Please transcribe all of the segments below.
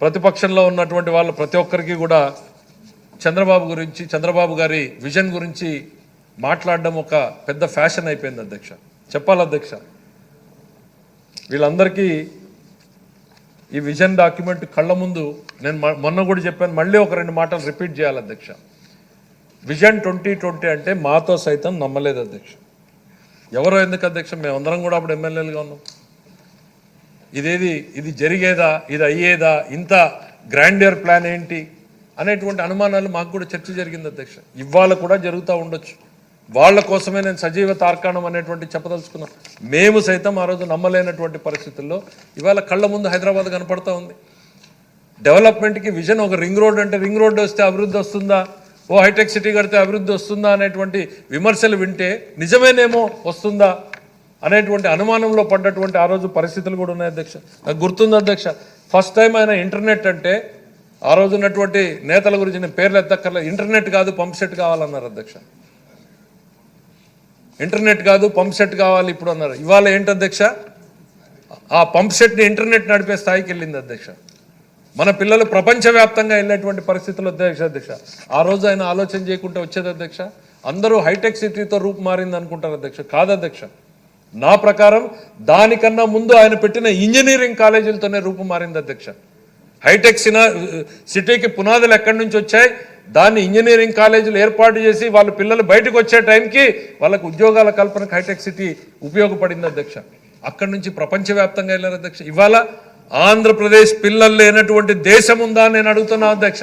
ప్రతిపక్షంలో ఉన్నటువంటి వాళ్ళు ప్రతి ఒక్కరికి కూడా చంద్రబాబు గురించి చంద్రబాబు గారి విజన్ గురించి మాట్లాడడం ఒక పెద్ద ఫ్యాషన్ అయిపోయింది అధ్యక్ష. చెప్పాలి అధ్యక్ష. వీళ్ళందరికీ ఈ విజన్ డాక్యుమెంట్ కళ్ళ ముందు నేను మొన్న కూడా చెప్పాను మళ్ళీ ఒక రెండు మాటలు రిపీట్ చేయాలి అధ్యక్ష. విజన్ ట్వంటీ ట్వంటీ అంటే మాతో సైతం నమ్మలేదు అధ్యక్ష. ఎవరో ఎందుకు అధ్యక్ష? మేమందరం కూడా అప్పుడు ఎమ్మెల్యేలుగా ఉన్నాం. ఇదేది ఇది జరిగేదా ఇది అయ్యేదా ఇంత గ్రాండియర్ ప్లాన్ ఏంటి అనేటువంటి అనుమానాలు మాకు కూడా చర్చ జరిగింది అధ్యక్ష. ఇవాళ కూడా జరుగుతూ ఉండొచ్చు. వాళ్ళ కోసమే నేను సజీవ తార్కాణం అనేటువంటి చెప్పదలుచుకున్నాను. మేము సైతం ఆ రోజు నమ్మలేనటువంటి పరిస్థితుల్లో ఇవాళ కళ్ళ ముందు హైదరాబాద్ కనపడతా ఉంది. డెవలప్మెంట్కి విజన్ ఒక రింగ్ రోడ్ అంటే రింగ్ రోడ్ వస్తే అభివృద్ధి వస్తుందా? ఓ హైటెక్ సిటీ కడితే అభివృద్ధి వస్తుందా అనేటువంటి విమర్శలు వింటే నిజమేనేమో వస్తుందా? అనేటువంటి అనుమానంలో పడ్డటువంటి ఆ రోజు పరిస్థితులు కూడా ఉన్నాయి అధ్యక్ష. నాకు గుర్తుంది అధ్యక్ష. ఫస్ట్ టైం ఆయన ఇంటర్నెట్ అంటే ఆ రోజు ఉన్నటువంటి నేతల గురించి నేను పేర్లు ఎత్తక్కర్లేదు. ఇంటర్నెట్ కాదు పంప్ సెట్ కావాలన్నారు అధ్యక్ష. ఇంటర్నెట్ కాదు పంప్ సెట్ కావాలి ఇప్పుడు అన్నారు. ఇవాళ ఏంటి అధ్యక్ష? ఆ పంప్ సెట్ని ఇంటర్నెట్ నడిపే స్థాయికి వెళ్ళింది అధ్యక్ష. మన పిల్లలు ప్రపంచవ్యాప్తంగా వెళ్ళేటువంటి పరిస్థితులు అధ్యక్ష. అధ్యక్ష ఆ రోజు ఆయన ఆలోచన చేయకుండా వచ్చేది అధ్యక్ష. అందరూ హైటెక్ సిటీతో రూపు మారింది అనుకుంటారు అధ్యక్ష. కాదు అధ్యక్ష. నా ప్రకారం దానికన్నా ముందు ఆయన పెట్టిన ఇంజనీరింగ్ కాలేజీలతోనే రూపు మారింది అధ్యక్ష. హైటెక్ సినా సిటీకి పునాదులు ఎక్కడి నుంచి వచ్చాయి? దాన్ని ఇంజనీరింగ్ కాలేజీలు ఏర్పాటు చేసి వాళ్ళ పిల్లలు బయటకు వచ్చే టైంకి వాళ్ళకు ఉద్యోగాల కల్పనకు హైటెక్ సిటీ ఉపయోగపడింది అధ్యక్ష. అక్కడి నుంచి ప్రపంచవ్యాప్తంగా వెళ్ళారు అధ్యక్ష. ఇవాళ ఆంధ్రప్రదేశ్ పిల్లలు లేనటువంటి దేశం ఉందా అని నేను అడుగుతున్నా అధ్యక్ష.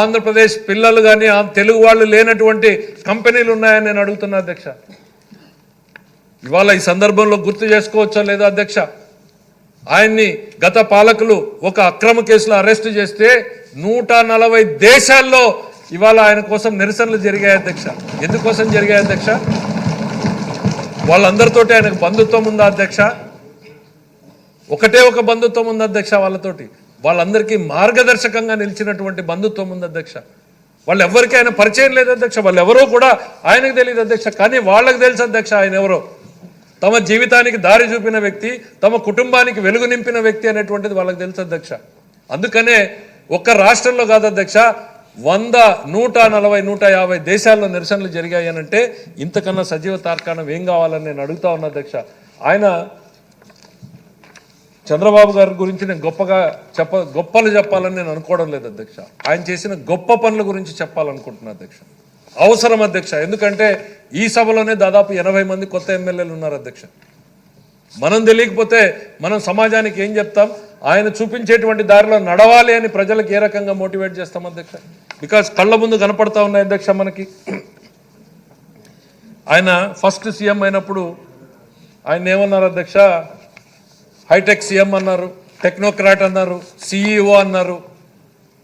ఆంధ్రప్రదేశ్ పిల్లలు కానీ తెలుగు వాళ్ళు లేనటువంటి కంపెనీలు ఉన్నాయని నేను అడుగుతున్నా అధ్యక్ష. ఇవాళ ఈ సందర్భంలో గుర్తు చేసుకోవచ్చా లేదా అధ్యక్ష? ఆయన్ని గత పాలకులు ఒక అక్రమ కేసులో అరెస్ట్ చేస్తే నూట నలభై దేశాల్లో ఇవాళ ఆయన కోసం నిరసనలు జరిగాయి అధ్యక్ష. ఎందుకోసం జరిగాయి అధ్యక్ష? వాళ్ళందరితోటి ఆయనకు బంధుత్వం ఉందా అధ్యక్ష? ఒకటే ఒక బంధుత్వం ఉంది అధ్యక్ష వాళ్ళతోటి? వాళ్ళందరికీ మార్గదర్శకంగా నిలిచినటువంటి బంధుత్వం ఉంది అధ్యక్ష? వాళ్ళు ఎవరికి ఆయన పరిచయం లేదు అధ్యక్ష. వాళ్ళు ఎవరో కూడా ఆయనకు తెలియదు అధ్యక్ష. కానీ వాళ్ళకి తెలుసు అధ్యక్ష ఆయన ఎవరో. తమ జీవితానికి దారి చూపిన వ్యక్తి తమ కుటుంబానికి వెలుగు నింపిన వ్యక్తి అనేటువంటిది వాళ్ళకి తెలుసు అధ్యక్ష. అందుకనే ఒక్క రాష్ట్రంలో కాదు అధ్యక్ష వంద నూట నలభై నూట యాభై దేశాల్లో నిరసనలు జరిగాయి ఇంతకన్నా సజీవ తార్కాణం ఏం కావాలని నేను అడుగుతా ఉన్నా అధ్యక్ష. ఆయన చంద్రబాబు గారి గురించి నేను గొప్పగా చెప్ప గొప్పలు చెప్పాలని నేను అనుకోవడం లేదు అధ్యక్ష. ఆయన చేసిన గొప్ప పనుల గురించి చెప్పాలనుకుంటున్నా అధ్యక్ష. అవసరం అధ్యక్ష. ఎందుకంటే ఈ సభలోనే దాదాపు ఎనభై మంది కొత్త ఎమ్మెల్యేలు ఉన్నారు అధ్యక్ష. మనం తెలియకపోతే మనం సమాజానికి ఏం చెప్తాం? ఆయన చూపించేటువంటి దారిలో నడవాలి అని ప్రజలకు ఏ రకంగా మోటివేట్ చేస్తాం అధ్యక్ష? బికాస్ కళ్ళ ముందు కనపడతా ఉన్నాయి అధ్యక్ష మనకి. ఆయన ఫస్ట్ సీఎం అయినప్పుడు ఆయన ఏమన్నారు అధ్యక్ష? హైటెక్ సీఎం అన్నారు టెక్నోక్రాట్ అన్నారు సిఈఓ అన్నారు.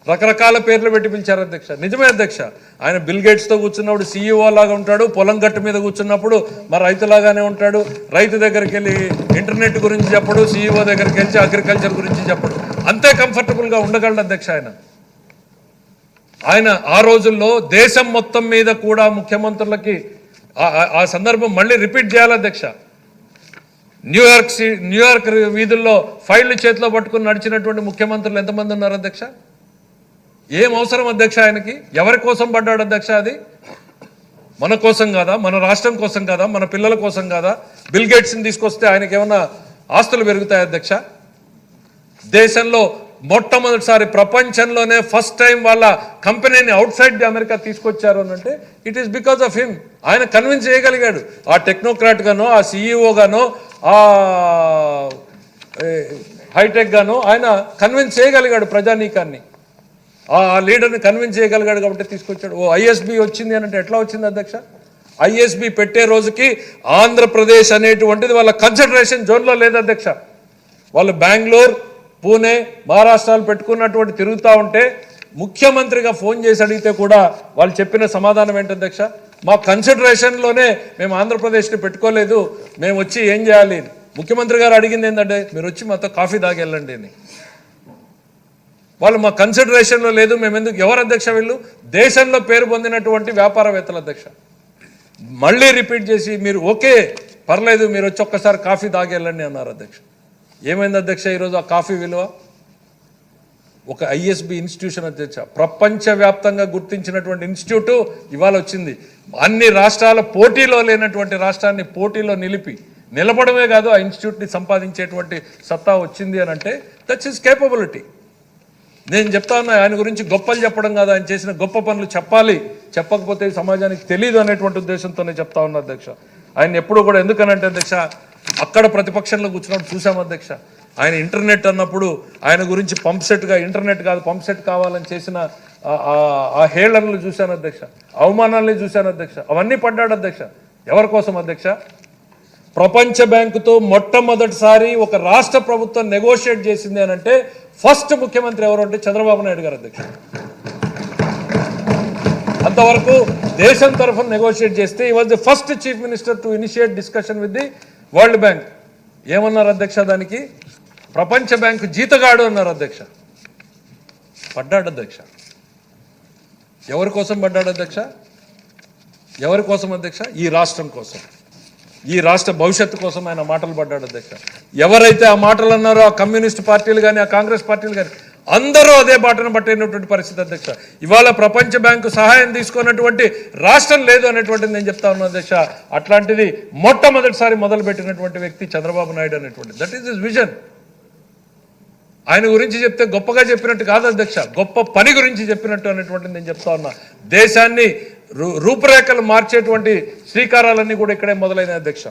రకరకాల పేర్లు పెట్టి పిలిచారు అధ్యక్ష. నిజమే అధ్యక్ష. ఆయన బిల్ గేట్స్తో కూర్చున్నప్పుడు సీఈఓ లాగా ఉంటాడు పొలం గట్టు మీద కూర్చున్నప్పుడు మరి రైతులాగానే ఉంటాడు రైతు దగ్గరికి వెళ్ళి ఇంటర్నెట్ గురించి చెప్పడు సీఈఓ దగ్గరికి వెళ్ళి అగ్రికల్చర్ గురించి చెప్పడు. అంతే కంఫర్టబుల్గా ఉండగలడు అధ్యక్ష ఆయన. ఆయన ఆ రోజుల్లో దేశం మొత్తం మీద కూడా ముఖ్యమంత్రులకి ఆ- ఆ సందర్భం మళ్ళీ రిపీట్ చేయాలి అధ్యక్ష. న్యూయార్క్ సి న్యూయార్క్ వీధుల్లో ఫైళ్ళు చేతిలో పట్టుకుని నడిచినటువంటి ముఖ్యమంత్రులు ఎంతమంది ఉన్నారు అధ్యక్ష? ఏం అవసరం అధ్యక్ష ఆయనకి? ఎవరి కోసం పడ్డాడు అధ్యక్ష అది? మన కోసం కాదా? మన రాష్ట్రం కోసం కాదా? మన పిల్లల కోసం కాదా? బిల్ గేట్స్ని తీసుకొస్తే ఆయనకి ఏమన్నా ఆస్తులు పెరుగుతాయి అధ్యక్ష? దేశంలో మొట్టమొదటిసారి ప్రపంచంలోనే ఫస్ట్ టైం వాళ్ళ కంపెనీని అవుట్ సైడ్ ది అమెరికా తీసుకొచ్చారు అని అంటే it is because of him ఆయన కన్విన్స్ చేయగలిగాడు. ఆ టెక్నోక్రాట్ గానో ఆ సిఇఓ గానో ఆ హైటెక్ గానో ఆయన కన్విన్స్ చేయగలిగాడు ప్రజానీకాన్ని. ఆ లీడర్ని కన్విన్స్ చేయగలిగాడు కాబట్టి తీసుకొచ్చాడు. ఓ ఐఎస్బి వచ్చింది అని అంటే ఎట్లా వచ్చింది అధ్యక్ష? ఐఎస్బి పెట్టే రోజుకి ఆంధ్రప్రదేశ్ అనేటువంటిది వాళ్ళ కన్సన్ట్రేషన్ జోన్లో లేదు అధ్యక్ష. వాళ్ళు బెంగళూరు పూణే మహారాష్ట్రాలు పెట్టుకున్నటువంటి తిరుగుతూ ఉంటే ముఖ్యమంత్రిగా ఫోన్ చేసి అడిగితే కూడా వాళ్ళు చెప్పిన సమాధానం ఏంటి అధ్యక్ష? మా కన్సిడరేషన్లోనే మేము ఆంధ్రప్రదేశ్ని పెట్టుకోలేదు. మేము వచ్చి ఏం చేయాలి? ముఖ్యమంత్రి గారు అడిగింది ఏంటంటే మీరు వచ్చి మాతో కాఫీ తాగెళ్ళండి అని. వాళ్ళు మా కన్సిడరేషన్లో లేదు మేము ఎందుకు ఎవరు అధ్యక్ష వీళ్ళు? దేశంలో పేరు పొందినటువంటి వ్యాపారవేత్తల అధ్యక్ష. మళ్ళీ రిపీట్ చేసి మీరు ఓకే పర్లేదు మీరు వచ్చి ఒక్కసారి కాఫీ తాగేళ్ళండి అన్నారు అధ్యక్ష. ఏమైంది అధ్యక్ష ఈరోజు ఆ కాఫీ విలువ? ఒక ఐఎస్బి ఇన్స్టిట్యూషన్ అధ్యక్ష. ప్రపంచవ్యాప్తంగా గుర్తించినటువంటి ఇన్స్టిట్యూట్ ఇవాళ వచ్చింది. అన్ని రాష్ట్రాల పోటీలో లేనటువంటి రాష్ట్రాన్ని పోటీలో నిలిపి నిలబడమే కాదు ఆ ఇన్స్టిట్యూట్ని సంపాదించేటువంటి సత్తా వచ్చింది అని అంటే దట్స్ ఇస్ కేపబిలిటీ నేను చెప్తా ఉన్నా ఆయన గురించి గొప్పలు చెప్పడం కాదు ఆయన చేసిన గొప్ప పనులు చెప్పాలి. చెప్పకపోతే సమాజానికి తెలియదు అనేటువంటి ఉద్దేశంతోనే చెప్తా ఉన్నా అధ్యక్ష. ఆయన ఎప్పుడు కూడా ఎందుకనంటే అధ్యక్ష అక్కడ ప్రతిపక్షంలో కూర్చున్నప్పుడు చూసాం అధ్యక్ష. ఆయన ఇంటర్నెట్ అన్నప్పుడు ఆయన గురించి పంప్ సెట్గా ఇంటర్నెట్ కాదు పంప్ సెట్ కావాలని చేసిన ఆ- ఆ- ఆ హేళనలు చూశాను అధ్యక్ష. అవమానాలని చూశాను అధ్యక్ష. అవన్నీ పడ్డాడు అధ్యక్ష. ఎవరి కోసం అధ్యక్ష? ప్రపంచ బ్యాంకుతో మొట్టమొదటిసారి ఒక రాష్ట్ర ప్రభుత్వం నెగోషియేట్ చేసింది అని అంటే ఫస్ట్ ముఖ్యమంత్రి ఎవరు అంటే చంద్రబాబు నాయుడు గారు అధ్యక్ష అంతవరకు దేశం తరఫున నెగోషియేట్ చేస్తే ఈ was the first chief minister to initiate discussion with the world bank ఏమన్నారు అధ్యక్ష దానికి? ప్రపంచ బ్యాంకు జీతగాడు అన్నారు అధ్యక్ష. పడ్డాడు అధ్యక్ష. ఎవరి కోసం పడ్డాడు అధ్యక్ష? ఎవరి కోసం అధ్యక్ష? ఈ రాష్ట్రం కోసం. ఈ రాష్ట్ర భవిష్యత్తు కోసం ఆయన మాటలు పడ్డాడు అధ్యక్ష. ఎవరైతే ఆ మాటలు అన్నారో ఆ కమ్యూనిస్ట్ పార్టీలు కానీ ఆ కాంగ్రెస్ పార్టీలు కానీ అందరూ అదే బాటను పట్టినటువంటి పరిస్థితి అధ్యక్ష. ఇవాళ ప్రపంచ బ్యాంకు సహాయం తీసుకున్నటువంటి రాష్ట్రం లేదు అనేటువంటిది నేను చెప్తా ఉన్నాను అధ్యక్ష. అట్లాంటిది మొట్టమొదటిసారి మొదలుపెట్టినటువంటి వ్యక్తి చంద్రబాబు నాయుడు అనేటువంటి దట్ ఈస్ ఇస్ విజన్ ఆయన గురించి చెప్తే గొప్పగా చెప్పినట్టు కాదు అధ్యక్ష. గొప్ప పని గురించి చెప్పినట్టు అనేటువంటిది నేను చెప్తా ఉన్నా. దేశాన్ని రూపురేఖలు మార్చేటువంటి శ్రీకారాలన్నీ కూడా ఇక్కడే మొదలైన అధ్యక్ష.